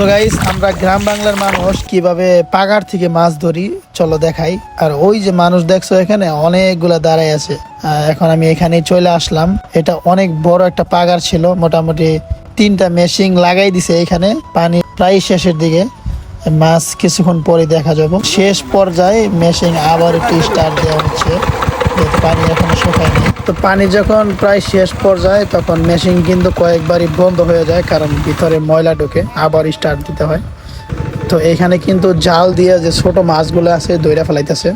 তো গাইস আমরা গ্রাম বাংলার মানুষ, কীভাবে পাগার থেকে মাছ ধরি, চলো দেখাই। আর ওই যে মানুষ দেখছ এখানে, অনেকগুলা দাঁড়ায় আছে। এখন আমি এখানে চলে আসলাম। এটা অনেক বড় একটা পাগার ছিল, মোটামুটি তিনটা মেশিন লাগাই দিছে এখানে, পানি প্রায় শেষের দিকে। মাছ কিছুক্ষণ পরে দেখা যাবে। শেষ পর্যায়ে মেশিন আবার একটু স্টার্ট দেওয়া হচ্ছে। পানি এখনও শুকায়নি। তো পানি যখন প্রায় শেষ পর্যায়ে, তখন মেশিন কিন্তু কয়েকবারই বন্ধ হয়ে যায়, কারণ ভিতরে ময়লা ঢুকে আবার স্টার্ট দিতে হয়। তো এখানে কিন্তু জাল দিয়ে যে ছোট মাছগুলো আছে, দইরা ফেলাইতেছে।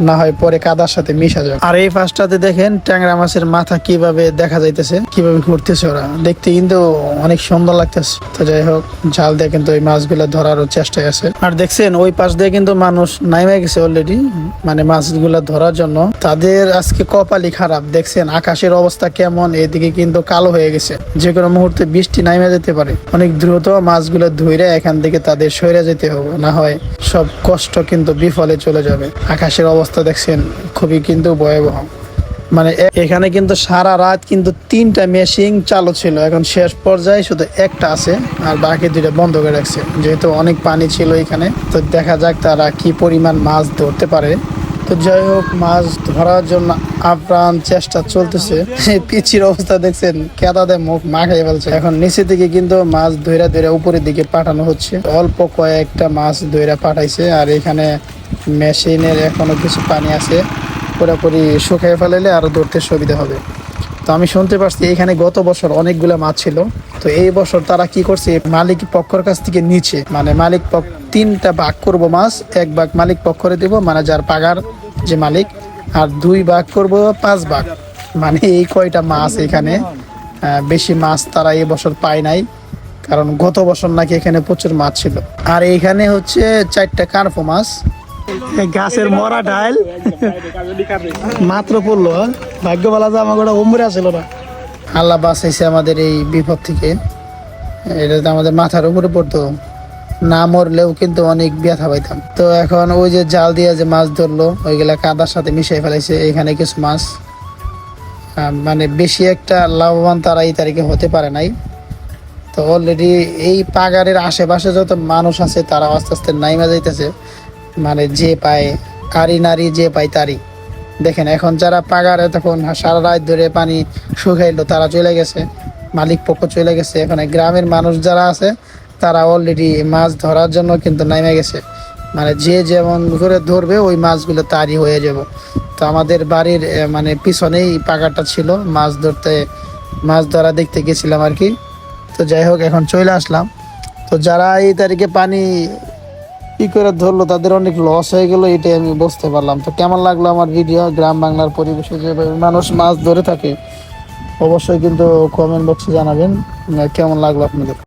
না হয় পরে কাদার সাথে মিশা যায় আর এই পাশটাতে দেখেন ট্যাংরা মাছের মাথা কীভাবে দেখা যাইতেছে, কীভাবে ঘুরতেছে ওরা। দেখতে কিন্তু অনেক সুন্দর লাগতেছে। তো যাই হোক জাল দিয়ে কিন্তু ওই মাছগুলো ধরারও চেষ্টায় আছে। আর দেখছেন, ওই পাশ দিয়ে কিন্তু মানুষ নাইমে গেছে অলরেডি মানে মাছগুলো ধরার জন্য। তাদের আজকে কপালই খারাপ। দেখছেন, আকাশের অবস্থা কেমন, এদিকে কিন্তু কালো হয়ে গেছে। যে কোনো মুহূর্তে বৃষ্টি নাইমে যেতে পারে। অনেক দ্রুত মাছগুলো ধুইরে এখান থেকে তাদের সরে যেতে হবে। না হয় সব কষ্ট কিন্তু বিফলে চলে যাবে। আকাশের অবস্থা দেখছেন, খুবই কিন্তু ভয়াবহ। মানে এখানে কিন্তু সারা রাত কিন্তু তিনটা মেশিন চালু ছিল। এখন শেষ পর্যায়ে শুধু একটা আছে, আর বাকি দুইটা বন্ধ করে রাখছে। যেহেতু অনেক পানি ছিল এখানে, তো দেখা যাক তারা কি পরিমাণ মাছ ধরতে পারে। তো যাই হোক, মাছ ধরার জন্য আপ্রাণ চেষ্টা চলতেছে। পিচির অবস্থা দেখছেন কেদাতে মুখ মাখাই ফেলছে। এখন নিচে থেকে কিন্তু মাছ ধইরা ধইরা উপরের দিকে পাঠানো হচ্ছে। অল্প কয়েকটা মাছ ধইরা পাঠাইছে, আর এখানে মেশিনের এখনও কিছু পানি আছে। পুরোপুরি শুকিয়ে ফেলাইলে আরও ধরতে সুবিধা হবে। তো আমি শুনতে পারছি, এখানে গত বছর অনেকগুলো মাছ ছিল। তো এই বছর তারা কি করছে, মালিক পক্ষর কাছ থেকে নিচে মানে মালিক পক্ষ তিনটা ভাগ করব মাছ এক ভাগ মালিক পক্ষরে দেব মানে যার পাগার যে মালিক আর দুই ভাগ করব পাঁচ ভাগ। মানে এই কয়টা মাছ এখানে বেশি মাছ তারা এই বছর পায় নাই কারণ গত বছর নাকি এখানে প্রচুর মাছ ছিল। আর এখানে হচ্ছে চারটা কার্পো মাছ। গাছের মরা ডাইল। মাত্র পড়ল হ্যাঁ? ভাগ্য বলা যে আমার গোটা উমরে আসছিল না। আল্লাহ বাঁচাইছে আমাদের এই বিপদ থেকে। এটা তো আমাদের মাথার উপরে পড়তো। না মরলেও কিন্তু অনেক ব্যথা পাইতাম। তো এখন ওই যে জাল দিয়ে যে মাছ ধরলো, ওইগুলা কাদার সাথে মিশাই ফেলাইছে, এখানে কিছু মাছ। মানে বেশি একটা লাভবান তারা এই তারিখে হতে পারে নাই। তো অলরেডি এই পাগারের আশেপাশে যত মানুষ আছে তারা আস্তে আস্তে নাইমা যাইতেছে। মানে যে পায়, কারি নারী যে পায় তারই। দেখেন, এখন যারা পাগারে তখন সারা রাত ধরে পানি শুকাইলো, তারা চলে গেছে, মালিক পক্ষ চলে গেছে। এখানে গ্রামের মানুষ যারা আছে তারা অলরেডি মাছ ধরার জন্য কিন্তু নাইমে গেছে। মানে যে যেমন করে ধরবে, ওই মাছগুলো তারই হয়ে যাব। তো আমাদের বাড়ির মানে পিছনেই পাকাটা ছিল, মাছ ধরতে, মাছ ধরা দেখতে গেছিলাম আর কি। তো যাই হোক, এখন চলে আসলাম। তো যারা এই তারিখে পানি কি করে ধরলো, তাদের অনেক লস হয়ে গেলো, এটাই আমি বুঝতে পারলাম। তো কেমন লাগল আমার ভিডিও গ্রাম বাংলার পরিবেশে যেভাবে মানুষ মাছ ধরে থাকে, অবশ্যই কিন্তু কমেন্ট বক্সে জানাবেন। কেমন লাগল আপনাদের?